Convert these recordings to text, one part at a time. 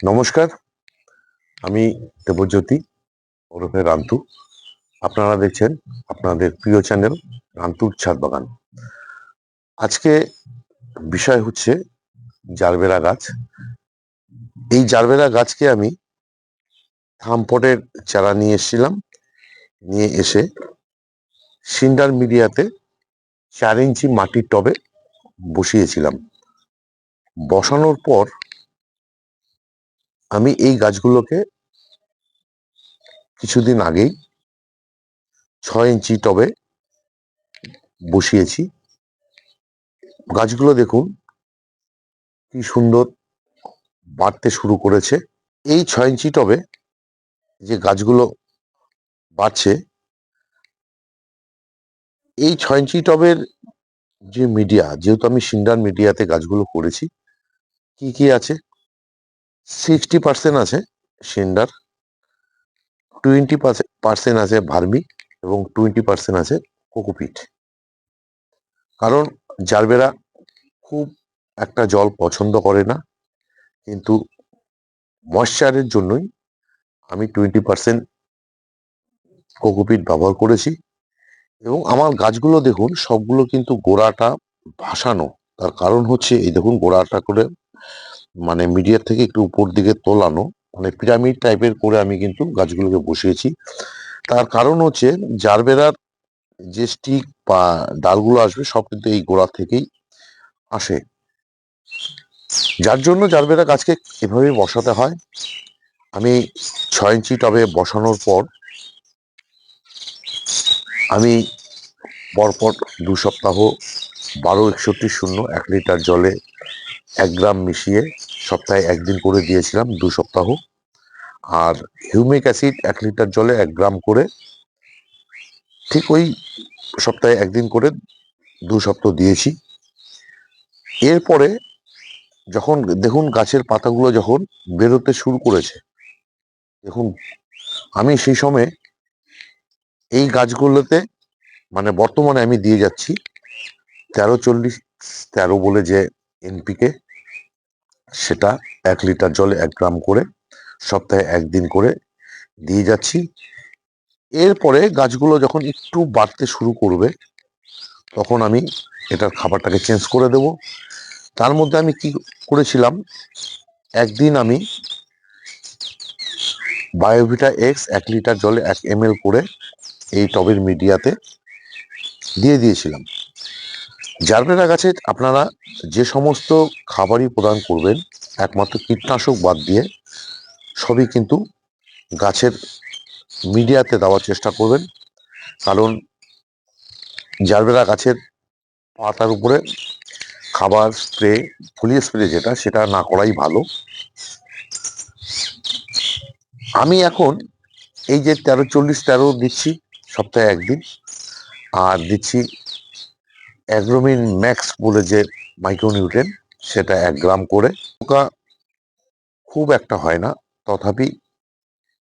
নমস্কার, আমি দেবজ্যোতি, ওরফে রান্তু। আপনারা দেখছেন আপনাদের প্রিয় চ্যানেল রান্তুর ছাদ বাগান। আজকে বিষয় হচ্ছে জারবেরা গাছ। এই জারবেরা গাছকে আমি থামপটের চারা নিয়ে এসেছিলাম, নিয়ে এসে সিন্ডার মিডিয়াতে চার ইঞ্চি মাটির টবে বসিয়েছিলাম। বসানোর পর আমি এই গাছগুলোকে কিছুদিন আগেই ছয় ইঞ্চি টবে বসিয়েছি। গাছগুলো দেখুন, কি সুন্দর বাড়তে শুরু করেছে। এই ছয় ইঞ্চি টবে যে গাছগুলো বাড়ছে, এই ছয় ইঞ্চি টবের যে মিডিয়া, যেহেতু আমি সিন্ডার মিডিয়াতে গাছগুলো করেছি, কি কি আছে? সিক্সটি পার্সেন্ট আছে সিন্ডার টোয়েন্টি পার্সেন্ট আছে ভার্মি এবং টোয়েন্টি পার্সেন্ট আছে কোকোপিট কারণ জারবেরা খুব একটা জল পছন্দ করে না, কিন্তু ময়শ্চারের জন্যই আমি টোয়েন্টি পার্সেন্ট কোকোপিট ব্যবহার করেছি এবং আমার গাছগুলো দেখুন, সবগুলো কিন্তু গোড়াটা ভাসানো। তার কারণ হচ্ছে, এই দেখুন গোড়াটা করে মানে মিডিয়ার থেকে একটু উপর দিকে তোলানো মানে পিরামিড টাইপের করে আমি কিন্তু গাছগুলোকে বসিয়েছি। তার কারণ হচ্ছে জারবেরার যে স্টিক বা ডালগুলো আসবে সব কিন্তু এই গোড়া থেকেই আসে। যার জন্য জারবেরা গাছকে এভাবে বসাতে হয়। আমি ছয় ইঞ্চি টবে বসানোর পর আমি পরপর দু সপ্তাহ বারো একষট্টি শূন্য এক লিটার জলে এক গ্রাম মিশিয়ে সপ্তাহে একদিন করে দিয়েছিলাম, দু সপ্তাহ। আর হিউমিক অ্যাসিড এক লিটার জলে এক গ্রাম করে ঠিক ওই সপ্তাহে একদিন করে দু সপ্তাহ দিয়েছি। এরপরে যখন, দেখুন গাছের পাতাগুলো যখন বেরোতে শুরু করেছে, দেখুন আমি সেই সময় এই গাছগুলোতে মানে বর্তমানে আমি দিয়ে যাচ্ছি তেরো চল্লিশ, তেরো বলে যে এনপিকে। সেটা এক লিটার জলে এক গ্রাম করে সপ্তাহে একদিন করে দিয়ে যাচ্ছি। এরপরে গাছগুলো যখন একটু বাড়তে শুরু করবে, তখন আমি এটার খাবারটাকে চেঞ্জ করে দেব। তার মধ্যে আমি কি করেছিলাম, একদিন আমি বায়োভিটা এক্স এক লিটার জলে এক এম করে এই টবের মিডিয়াতে দিয়ে দিয়েছিলাম। জারবেরা গাছে আপনারা যে সমস্ত খাবারই প্রদান করবেন, একমাত্র কীটনাশক বাদ দিয়ে সবই কিন্তু গাছের মিডিয়াতে দেওয়ার চেষ্টা করবেন। কারণ জারবেরা গাছের পাতার উপরে খাবার স্প্রে, ফুলিয়ে স্প্রে যেটা, সেটা না করাই ভালো। আমি এখন এই যে তেরো, চল্লিশ, তেরো দিচ্ছি, সপ্তাহে একদিন, আর দিচ্ছি অ্যাগ্রোমিন ম্যাক্স বলে যে মাইক্রোনিউট্রেন সেটা এক গ্রাম করে। পোকা খুব একটা হয় না। তথাপি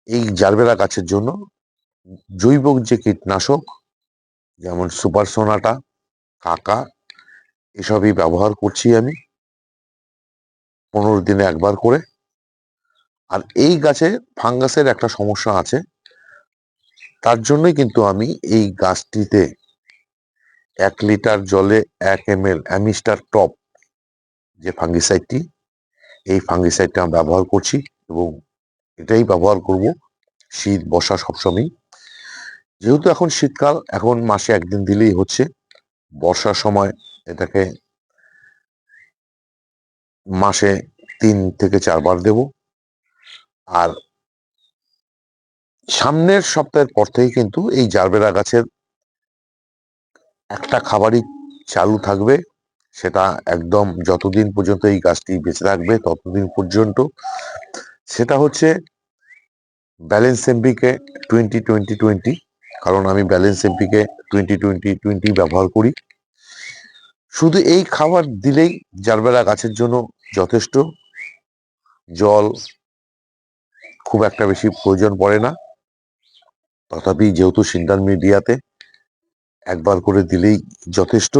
এই জারবেরা গাছের জন্য জৈব যে কীটনাশক, যেমন সুপার সোনাটা, কাকা, এসবই ব্যবহার করছি আমি। পনেরো দিনে একবার করে। আর এই গাছে ফাঙ্গাসের একটা সমস্যা আছে। তার জন্যই কিন্তু আমি এই গাছটিতে এক লিটার জলে এক এম এল অ্যামিস্টার টপ যে ফাঙ্গিসাইডটি, এই ফাঙ্গিসাইডটা আমরা ব্যবহার করছি এবং এটাই ব্যবহার করব শীত বর্ষা সবসময় যেহেতু এখন শীতকাল, এখন মাসে একদিন দিলেই হচ্ছে। বর্ষার সময় এটাকে মাসে তিন থেকে চারবার দেব। আর সামনের সপ্তাহের পর থেকে কিন্তু এই জারবেরা গাছের একটা খাবারই চালু থাকবে, সেটা একদম যতদিন পর্যন্ত এই গাছটি বেঁচে থাকবে ততদিন পর্যন্ত। সেটা হচ্ছে ব্যালেন্স এমপিকে টোয়েন্টি টোয়েন্টি টোয়েন্টি, কারণ আমি ব্যালেন্স এমপিকে টোয়েন্টি টোয়েন্টি টোয়েন্টি ব্যবহার করি। শুধু এই খাবার দিলেই জারবেরা গাছের জন্য যথেষ্ট, জল খুব একটা বেশি প্রয়োজন পড়ে না। তথাপি যেহেতু সিন্ডার মিডিয়াতে একবার করে দিলেই যথেষ্ট।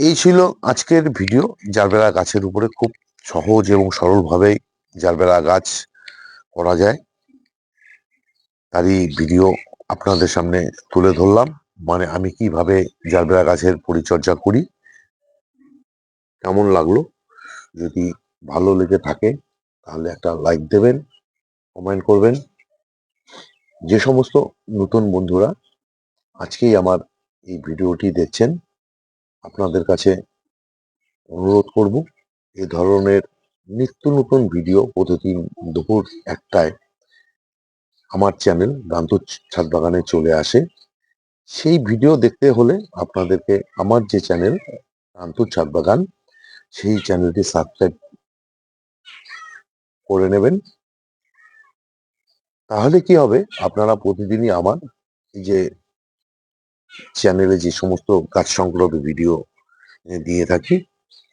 এই ছিল আজকের ভিডিও জারবেরা গাছের উপরে খুব সহজ এবং সরলভাবে জারবেরা গাছ করা যায়। তারই ভিডিও আপনাদের সামনে তুলে ধরলাম মানে আমি কীভাবে জারবেরা গাছের পরিচর্যা করি। কেমন লাগল? যদি ভালো লেগে থাকে, তাহলে একটা লাইক দেবেন, কমেন্ট করবেন। যে সমস্ত নতুন বন্ধুরা আজকেই আমার এই ভিডিওটি দেখছেন, আপনাদের কাছে অনুরোধ করব এ ধরনের নিত্য নতুন ভিডিও প্রতিদিন দুপুর একটায় আমার চ্যানেল গান্ত ছাদ বাগানে চলে আসে। সেই ভিডিও দেখতে হলে আপনাদেরকে আমার যে চ্যানেল গান্ত ছাদ বাগান সেই চ্যানেলটি সাবস্ক্রাইব করে নেবেন। তাহলে কি হবে? আপনারা প্রতিদিনই আমার এই যে চ্যানেলে যে সমস্ত গাছ সংক্রান্ত ভিডিও দিয়ে থাকি,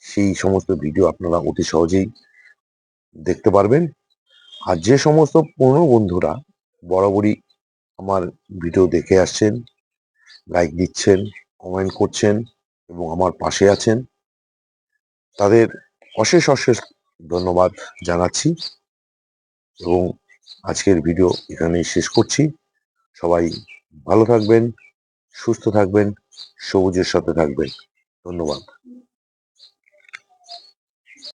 সেই সমস্ত ভিডিও আপনারা অতি সহজেই দেখতে পারবেন। আর যে সমস্ত পুরনো বন্ধুরা বরাবরই আমার ভিডিও দেখে আসছেন লাইক দিচ্ছেন কমেন্ট করছেন এবং আমার পাশে আছেন, তাদের অশেষ অশেষ ধন্যবাদ জানাচ্ছি এবং আজকের ভিডিও এখানেই শেষ করছি। সবাই ভালো থাকবেন সুস্থ থাকবেন সবুজের সাথে থাকবেন। ধন্যবাদ।